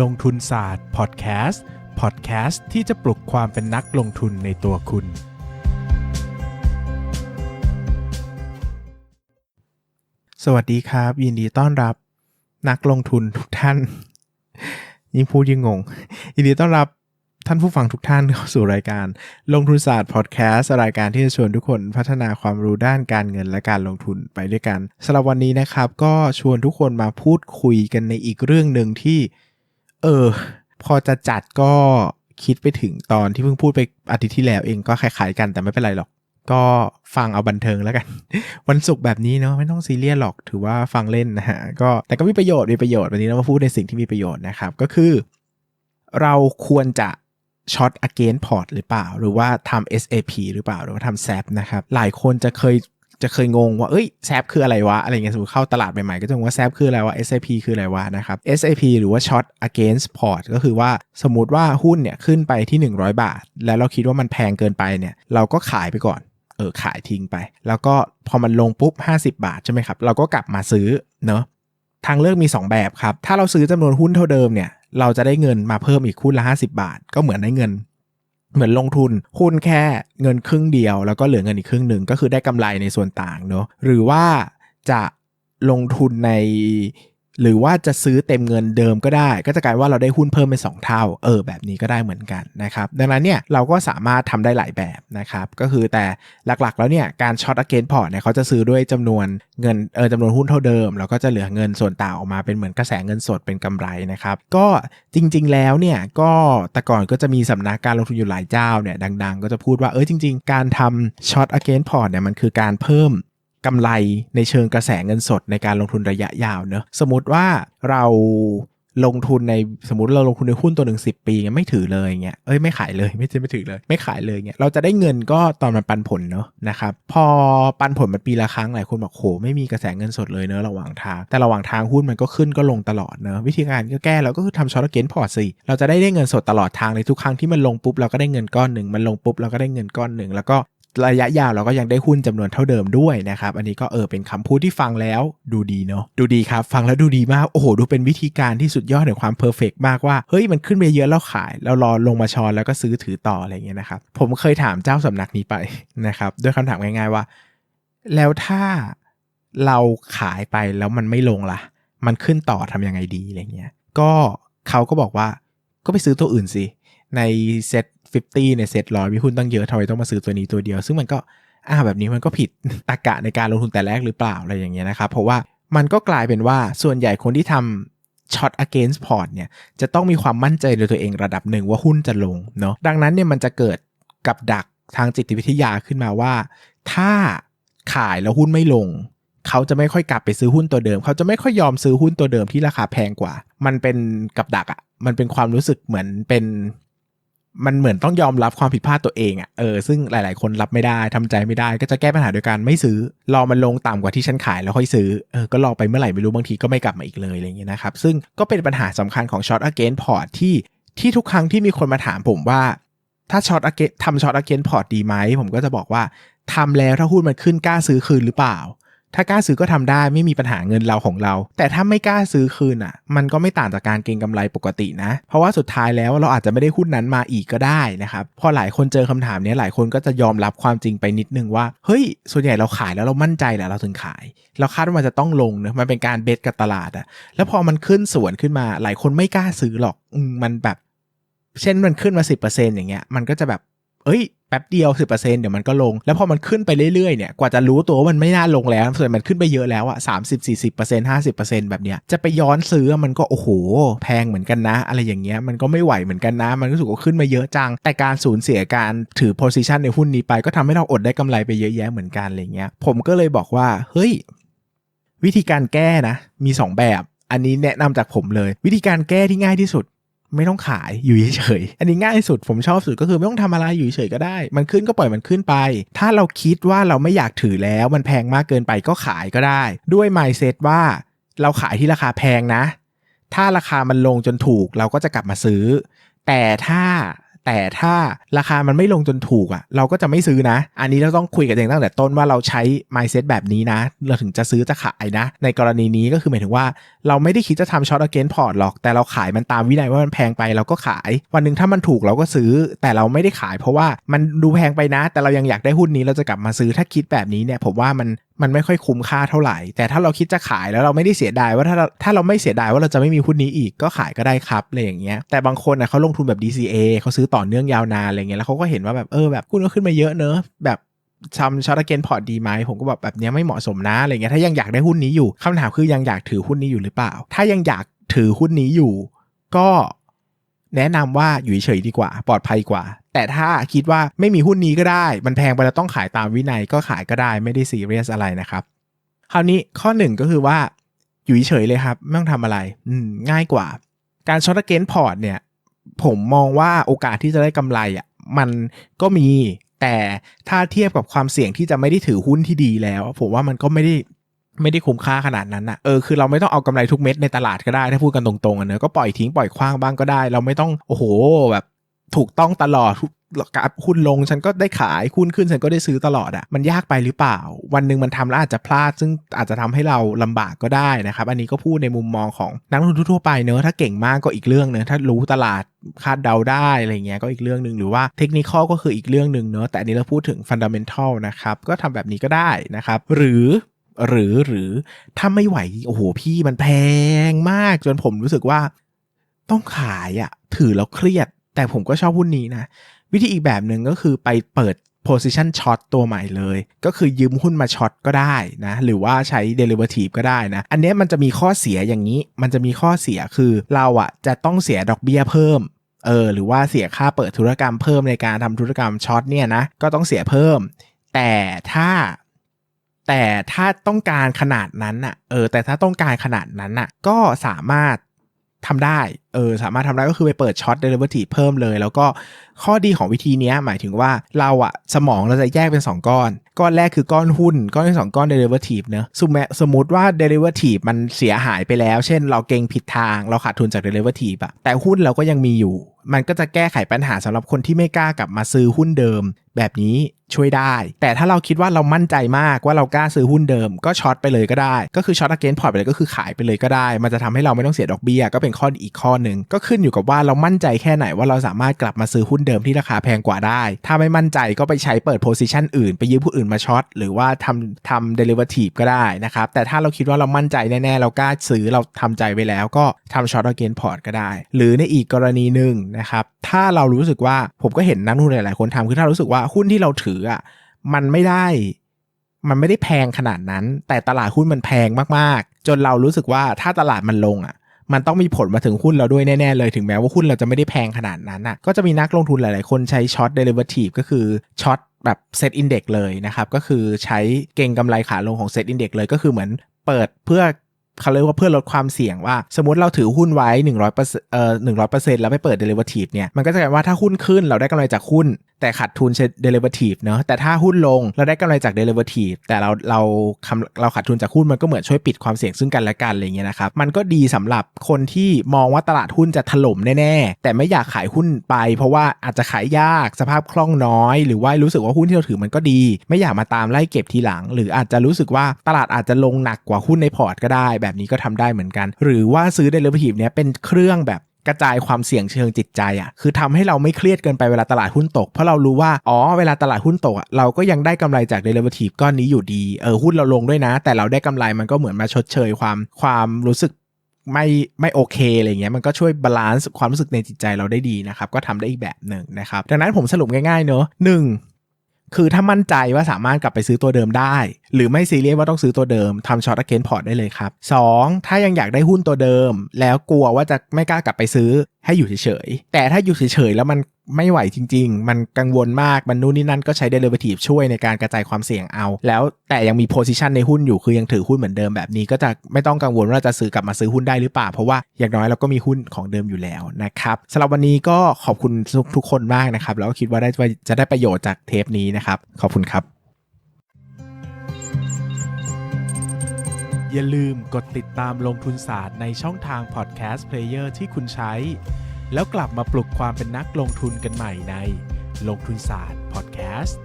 ลงทุนศาสตร์พอดแคสต์พอดแคสต์ที่จะปลุกความเป็นนักลงทุนในตัวคุณ สวัสดีครับ ยินดีต้อนรับ นักลงทุนทุกท่าน ยิ่งพูดยิ่งงง ยินดีต้อนรับท่านผู้ฟังทุกท่านเข้าสู่รายการลงทุนศาสตร์พอดแคสต์รายการที่จะชวนทุกคนพัฒนาความรู้ด้านการเงินและการลงทุนไปด้วยกันสำหรับวันนี้นะครับ ก็ชวนทุกคนมาพูดคุยกันในอีกเรื่องหนึ่งที่ เออ พอจะจัดก็คิดไปถึงตอนที่เพิ่งพูดไปอาทิตย์ที่แล้วเองก็คล้ายๆกันแต่ไม่เป็นไรหรอก ก็ฟังเอาบันเทิงแล้วกัน วันศุกร์แบบนี้เนาะไม่ต้องซีเรียสหรอกถือว่าฟังเล่นนะฮะก็แต่ก็มีประโยชน์มีประโยชน์วันนี้เรามาพูดในสิ่งที่มีประโยชน์นะครับ ก็คือ เราควรจะช็อต against port หรือเปล่า หรือว่าทำ SAP หรือเปล่าหรือว่าทำ SAP นะครับ หลายคนจะเคย จะเคยงงว่าเอ้ย SAP คืออะไรวะ อะไรเงี้ยสมมติเข้าตลาดใหม่ๆ ก็จะงงว่า SAP คืออะไรวะ SAP คืออะไรวะนะครับ SAP หรือว่า short against port ก็คือว่าสมมติว่าหุ้นเนี่ยขึ้นไปที่ 100 บาท แล้วเราคิดว่ามันแพงเกินไปเนี่ยเราก็ขายไปก่อนเออขายทิ้งไป แล้วก็พอมันลงปุ๊บ 50 บาทใช่ไหมครับ เราก็กลับมาซื้อเนาะทางเลือกมี 2 แบบครับ ถ้าเราซื้อจำนวนหุ้นเท่าเดิมเนี่ย เราจะได้เงินมาเพิ่มอีกหุ้นละ 50 บาท ก็เหมือนได้เงิน เหมือนลงทุนหุ้นแค่เงินครึ่งเดียว แล้วก็เหลือเงินอีกครึ่งหนึ่งก็คือได้กำไรในส่วนต่างเนาะหรือว่าจะลงทุนใน หรือว่าจะซื้อเต็มเงินเดิมก็ได้ ก็จะกลายว่าเราได้หุ้นเพิ่มเป็น2เท่า เออแบบนี้ก็ได้เหมือนกันนะครับ ดังนั้นเนี่ยเราก็สามารถทำได้หลายแบบนะครับ ก็คือแต่หลักๆแล้วเนี่ยการช็อตอเกนพอร์ตเนี่ยเขาจะซื้อด้วยจำนวนเงินเออจำนวนหุ้นเท่าเดิม แล้วก็จะเหลือเงินส่วนต่างออกมาเป็นเหมือนกระแสเงินสดเป็นกำไรนะครับ ก็จริง ๆ แล้วเนี่ยก็แต่ก่อนก็จะมีสำนักการลงทุนอยู่หลายเจ้าเนี่ยดัง ๆ ก็จะพูดว่าเออจริง ๆ การทำช็อตอเกนพอร์ตเนี่ยมันคือการเพิ่ม กำไรในเชิงกระแสเงินสดในการลงทุนระยะยาวเนอะสมมติว่าเราลงทุนในสมมติเราลงทุนในหุ้นตัวหนึ่งสิปีไม่ถือเลยเงี้ยเอ้ยไม่ขายเลยไม่ใช่ไม่ถือเลย ไม่ขายเลยเงี้ยเราจะได้เงินก็ตอนมันปันผลเนอะนะครับพอปันผลมันปีละครั้งหลายคนบอกโหไม่มีกระแสเงินสดเลยเนอะระหว่างทาง แต่ระหว่างทางหุ้นมันก็ขึ้นก็ลงตลอดเนอะวิธีการก็แก้เราก็คือทำช็อตเก็นพอร์ตสิเราจะได้ได้เงินสดตลอดทางในทุกครั้งที่มันลงปุ๊บเราก็ได้เงินก้อนหนึ่งมันลงปุ๊บเราก็ได้เงินก้อนหนึ่งแล้วก็ ระยะยาวเราก็ยังได้หุ้นจำนวนเท่าเดิมด้วยนะครับ อันนี้ก็เออเป็นคำพูดที่ฟังแล้วดูดีเนาะดูดีครับ ฟังแล้วดูดีมากโอ้โหดูเป็นวิธีการที่สุดยอดแห่งความเพอร์เฟกมากว่าเฮ้ยมันขึ้นไปเยอะแล้วขายแล้วรอลงมาชอนแล้วก็ซื้อถือต่ออะไรเงี้ยนะครับผมเคยถามเจ้าสำนักนี้ไปนะครับด้วยคำถามง่ายๆว่า แล้วถ้าเราขายไปแล้วมันไม่ลงล่ะ มันขึ้นต่อทำยังไงดีอะไรเงี้ยก็เขาก็บอกว่าก็ไปซื้อตัวอื่นสิในเซ็ต 50 ในเซ็ตร้อยมีหุ้นตั้งเยอะทำไมต้องมาซื้อตัวนี้ตัวเดียว ซึ่งมันก็อ่าแบบนี้มันก็ผิดตรกกะในการลงทุนแต่แรกหรือเปล่าอะไรอย่างเงี้ยนะครับ เพราะว่ามันก็กลายเป็นว่าส่วนใหญ่คนที่ทำช็อต against port เนี่ยจะต้องมีความมั่นใจในตัวเองระดับหนึ่งว่าหุ้นจะลงเนาะดังนั้นเนี่ยมันจะเกิดกับดักทางจิตวิทยาขึ้นมาว่า ถ้าขายแล้วหุ้นไม่ลง เขาจะไม่ค่อยกลับไปซื้อหุ้นตัวเดิม เขาจะไม่ค่อยยอมซื้อหุ้นตัวเดิมที่ราคาแพงกว่า มันเป็นกับดักอะ่ะมันเป็นความรู้สึกเหมือนเป็น มันเหมือนต้องยอมรับความผิดพลาดตัวเองอะ่ะเออซึ่งหลาย ๆ คนรับไม่ได้ทำใจไม่ได้ ก็จะแก้ปัญหาโดยการไม่ซื้อรอมันลงต่ำกว่าที่ฉันขายแล้วค่อยซื้อเออก็รอไปเมื่อไหร่ไม่รู้บางทีก็ไม่กลับมาอีกเลยอะไรเงี้ยนะครับซึ่งก็เป็นปัญหาสำคัญของ short against port ที่ที่ทุกครั้งที่มีคนมาถามผมว่า ถ้า short against ทำ short against port ดีไหมผมก็จะบอกว่าทำแล้วถ้าหุ้นมันขึ้นกล้าซื้อคืนหรือเปล่า ถ้ากล้าซื้อก็ทำได้ไม่มีปัญหาเงินเราของเรา แต่ถ้าไม่กล้าซื้อคืนอะ มันก็ไม่ต่างจากการเก็งกำไรปกตินะ เพราะว่าสุดท้ายแล้วเราอาจจะไม่ได้หุ้นนั้นมาอีกก็ได้นะครับพอหลายคนเจอคำถามนี้หลายคนก็จะยอมรับความจริงไปนิดนึงว่าเฮ้ย ส่วนใหญ่เราขายแล้วเรามั่นใจแหละเราถึงขาย เราคาดว่ามันจะต้องลงเนะมันเป็นการเบสกับตลาดอะแล้วพอมันขึ้นสวนขึ้นมา หลายคนไม่กล้าซื้อหรอกมมันแบบ เช่นมันขึ้นมา 10%อย่างเงี้ยมันก็จะแบบ เอ้ยแป๊บเดียว 10%เดี๋ยวมันก็ลง แล้วพอมันขึ้นไปเรื่อยๆ เนี่ย กว่าจะรู้ตัวว่ามันไม่น่าลงแล้ว ส่วนมันขึ้นไปเยอะแล้วอะสามสิบสี่สิบเปอร์เซ็นต์ห้าสิบเปอร์เซ็นต์แบบเนี้ย จะไปย้อนซื้อมันก็โอ้โห แพงเหมือนกันนะ อะไรอย่างเงี้ย มันก็ไม่ไหวเหมือนกันนะ มันรู้สึกว่าขึ้นมาเยอะจัง แต่การสูญเสียการถือ position ในหุ้นนี้ไป ก็ทำให้เราอดได้กำไรไปเยอะแยะเหมือนกันอะไรเงี้ย ผมก็เลยบอกว่า เฮ้ย วิธีการแก้นะ มี 2 แบบ อันนี้แนะนำจากผมเลย วิธีการแก้ที่ง่ายที่สุด ไม่ต้องขายอยู่เฉยๆอันนี้ง่ายสุดผมชอบสุดก็คือไม่ต้องทำอะไรอยู่เฉยๆก็ได้ มันขึ้นก็ปล่อยมันขึ้นไป ถ้าเราคิดว่าเราไม่อยากถือแล้วมันแพงมากเกินไปก็ขายก็ได้ ด้วย mindset ว่าเราขายที่ราคาแพงนะ ถ้าราคามันลงจนถูกเราก็จะกลับมาซื้อ แต่ถ้า แต่ถ้าราคามันไม่ลงจนถูกอะเราก็จะไม่ซื้อนะ อันนี้เราต้องคุยกับเองตั้งแต่ต้นว่าเราใช้ mindset แบบนี้นะ เราถึงจะซื้อจะขายนะ ในกรณีนี้ก็คือหมายถึงว่า เราไม่ได้คิดจะทำช็อตอเกนพอร์ตหรอก แต่เราขายมันตามวินัยว่ามันแพงไปเราก็ขาย วันหนึ่งถ้ามันถูกเราก็ซื้อ แต่เราไม่ได้ขายเพราะว่ามันดูแพงไปนะ แต่เรายังอยากได้หุ้นนี้เราจะกลับมาซื้อถ้าคิดแบบนี้เนี่ยผมว่ามันมันไม่ค่อยคุ้มค่าเท่าไหร่ แต่ถ้าเราคิดจะขายแล้วเราไม่ได้เสียดายว่าถ้าถ้าเราไม่เสียดายว่าเราจะไม่มีหุ้นนี้อีกก็ขายก็ได้ครับอะไรอย่างเงี้ยแต่บางคนนะเขาลงทุนแบบ DCA เขาซื้อต่อเนื่องยาวนานอะไรเงี้ยแล้วเขาก็เห็นว่าแบบเออแบบหุ้นก็ขึ้นมาเยอะเนอะแบบทำช็อตเกนพอร์ตดีไหมผมก็แบบแบบเนี้ยไม่เหมาะสมนะอะไรเงี้ยถ้ายังอยากได้หุ้นนี้อยู่คำถามคือยังอยากถือหุ้นนี้อยู่หรือเปล่า ถ้ายังอยากถือหุ้นนี้อยู่ ก็ แนะนำว่าอยู่เฉยดีกว่า ปลอดภัยกว่า แต่ถ้าคิดว่าไม่มีหุ้นนี้ก็ได้ มันแพงไปแล้วต้องขายตามวินัยก็ขายก็ได้ไม่ได้ซีเรียสอะไรนะครับ คราวนี้ข้อหนึ่งก็คือว่าอยู่เฉยเลยครับ ไม่ต้องทำอะไรอืมง่ายกว่า การช็อตเกนพอร์ตเนี่ย ผมมองว่าโอกาสที่จะได้กำไรอะมันก็มีแต่ถ้าเทียบกับความเสี่ยงที่จะไม่ได้ถือหุ้นที่ดีแล้ว ผมว่ามันก็ไม่ได้ ไม่ได้คุ้มค่าขนาดนั้นอะเออคือเราไม่ต้องเอากำไรทุกเม็ดในตลาดก็ได้ถ้าพูดกันตรงๆอะเนอะก็ปล่อยทิ้งปล่อยคว้างบ้างก็ได้ เราไม่ต้องโอ้โหแบบถูกต้องตลอดกับหุ้นลงฉันก็ได้ขายหุ้นขึ้นฉันก็ได้ซื้อตลอดอะ่ะมันยากไปหรือเปล่า วันหนึ่งมันทำแล้วอาจจะพลาด ซึ่งอาจจะทำให้เราลำบากก็ได้นะครับ อันนี้ก็พูดในมุมมองของนักลงทุนทั่วไปเนอะถ้าเก่งมากก็อีกเรื่องเนอะถ้ารู้ตลาดคาดเดาได้อะไรเงี้ยก็อีกเรื่องหนึ่งหรือว่าเทคนิคก็คืออีกเรื่องหนึ่งเนอะแต่อันนี้เราพูดถึงฟันดัมเมนทัลนะครับก็ทำแบบนี้ก็ได้นะครับหรือ หรือหรือถ้าไม่ไหวโอ้โหพี่มันแพงมากจนผมรู้สึกว่า ต้องขายอะถือแล้วเครียด แต่ผมก็ชอบหุ้นนี้นะ วิธีอีกแบบหนึ่งก็คือไปเปิด position short ตัวใหม่เลย ก็คือยืมหุ้นมาช็อตก็ได้นะ หรือว่าใช้ derivative ก็ได้นะ อันนี้มันจะมีข้อเสียอย่างนี้ มันจะมีข้อเสียคือเราอะจะต้องเสียดอกเบี้ยเพิ่มเออหรือว่าเสียค่าเปิดธุรกรรมเพิ่มในการทำธุรกรรมช็อตเนี่ยนะก็ต้องเสียเพิ่ม แต่ถ้า แต่ถ้าต้องการขนาดนั้นอะเออ แต่ถ้าต้องการขนาดนั้นอะก็สามารถทำได้ เออ สามารถทำได้ก็คือไปเปิดช็อตเดลิเวอรี่เพิ่มเลย แล้วก็ข้อดีของวิธีนี้หมายถึงว่าเราอะสมองเราจะแยกเป็น 2 ก้อน ก้อนแรกคือก้อนหุ้น ก้อนที่ 2 ก้อนเดลิเวอรี่เนอะสมมติสมมติว่าเดลิเวอรี่มันเสียหายไปแล้ว เช่น เราเก่งผิดทาง เราขาดทุนจากเดลิเวอรี่อะแต่หุ้นเราก็ยังมีอยู่ มันก็จะแก้ไขปัญหาสำหรับคนที่ไม่กล้ากลับมาซื้อหุ้นเดิม แบบนี้ช่วยได้ แต่ถ้าเราคิดว่าเรามั่นใจมากว่าเรากล้าซื้อหุ้นเดิมก็ช็อตไปเลยก็ได้ ก็คือช็อตอเกนพอร์ตไปเลยก็คือขายไปเลยก็ได้ มันจะทำให้เราไม่ต้องเสียดอกเบี้ยก็เป็นข้ออีกข้อหนึ่งก็ขึ้นอยู่กับว่าเรามั่นใจแค่ไหนว่าเราสามารถกลับมาซื้อหุ้นเดิมที่ราคาแพงกว่าได้ ถ้าไม่มั่นใจก็ไปใช้เปิดโพซิชันอื่นไปยืมผู้อื่นมาช็อตหรือว่าทำทำเดลิเวอทีฟก็ได้นะครับแต่ถ้าเราคิดว่าเรามั่นใจแน่ๆเรากล้าซื้อเราทำใจไว้แล้ว ก็ทำช็อตอเกนพอร์ตก็ได้ หรือในอีกกรณีหนึ่งนะครับถ้าเรารู้สึกว่าผมก็เห็นนักลงทุนหลายๆคนทำคือถ้ารู้สึกว่าหุ้นที่เราถืออะมันไม่ได้ มันไม่ได้แพงขนาดนั้น แต่ตลาดหุ้นมันแพงมากๆ จนเรารู้สึกว่าถ้าตลาดมันลงอะ มันต้องมีผลมาถึงหุ้นเราด้วยแน่ ๆ เลยถึงแม้ว่าหุ้นเราจะไม่ได้แพงขนาดนั้นอะก็จะมีนักลงทุนหลาย ๆ คนใช้ช็อตเดลิเวอทีฟก็คือช็อตแบบเซตอินเด็กเลยนะครับ ก็คือใช้เก่งกำไรขาลงของเซตอินเด็กเลยก็คือเหมือนเปิดเพื่อเขาเรียกว่าเพื่อลดความเสี่ยงว่า สมมติเราถือหุ้นไว้100%เอ่อ100%แล้วไปเปิด derivative เนี่ย มันก็จะกลายว่าถ้าหุ้นขึ้นเราได้กำไรจากหุ้น แต่ขาดทุนเช่น derivative เนาะแต่ถ้าหุ้นลงเราได้กำไรจาก derivative แต่เราเราเราขาดทุนจากหุ้นมันก็เหมือนช่วยปิดความเสี่ยงซึ่งกันและกันอะไรเงี้ยนะครับมันก็ดีสำหรับคนที่มองว่าตลาดหุ้นจะถล่มแน่ๆแต่ไม่อยากขายหุ้นไป เพราะว่าอาจจะขายยากสภาพคล่องน้อย หรือว่ารู้สึกว่าหุ้นที่เราถือมันก็ดี ไม่อยากมาตามไล่เก็บทีหลัง หรืออาจจะรู้สึกว่าตลาดอาจจะลงหนักกว่าหุ้นในพอร์ตก็ได้ แบบนี้ก็ทำได้เหมือนกัน หรือว่าซื้อ derivative เนี้ยเป็นเครื่องแบบ กระจายความเสี่ยงเชิงจิตใจอะ่ะคือทำให้เราไม่เครียดเกินไปเวลาตลาดหุ้นตก เพราะเรารู้ว่าอ๋อเวลาตลาดหุ้นตกอะ่ะเราก็ยังได้กำไรจากเดลิเวอทีฟก้อนนี้อยู่ดีเออหุ้นเราลงด้วยนะ แต่เราได้กำไรมันก็เหมือนมาชดเชยความความรู้สึกไม่ไม่โอเคอะไรเงี้ยมันก็ช่วยบาลานซ์ความรู้สึกในจิตใจเราได้ดีนะครับก็ทำได้อีกแบบหนึ่งนะครับดังนั้นผมสรุปง่ายๆเนอะหนึ่ง คือถ้ามั่นใจว่าสามารถกลับไปซื้อตัวเดิมได้ หรือไม่ซีเรียสว่าต้องซื้อตัวเดิมทำช็อตอเกนพอร์ตได้เลยครับ 2. ถ้ายังอยากได้หุ้นตัวเดิม แล้วกลัวว่าจะไม่กล้ากลับไปซื้อให้อยู่เฉยๆแต่ถ้าอยู่เฉยๆแล้วมัน ไม่ไหวจริง ๆ มันกังวลมาก มันนู่นนี่นั่นก็ใช้เดลิเวอทีฟช่วยในการกระจายความเสี่ยงเอา แล้วแต่ยังมีโพซิชันในหุ้นอยู่ คือยังถือหุ้นเหมือนเดิมแบบนี้ ก็จะไม่ต้องกังวลว่าจะซื้อกลับมาซื้อหุ้นได้หรือเปล่า เพราะว่าอย่างน้อยเราก็มีหุ้นของเดิมอยู่แล้วนะครับสำหรับวันนี้ก็ขอบคุณทุกคนมากนะครับ แล้วก็คิดว่าได้จะได้ประโยชน์จากเทปนี้นะครับ ขอบคุณครับ อย่าลืมกดติดตามลงทุนศาสตร์ในช่องทางพอดแคสต์เพลเยอร์ที่คุณใช้ แล้วกลับมาปลุกความเป็นนักลงทุนกันใหม่ในลงทุนศาสตร์พอดแคสต์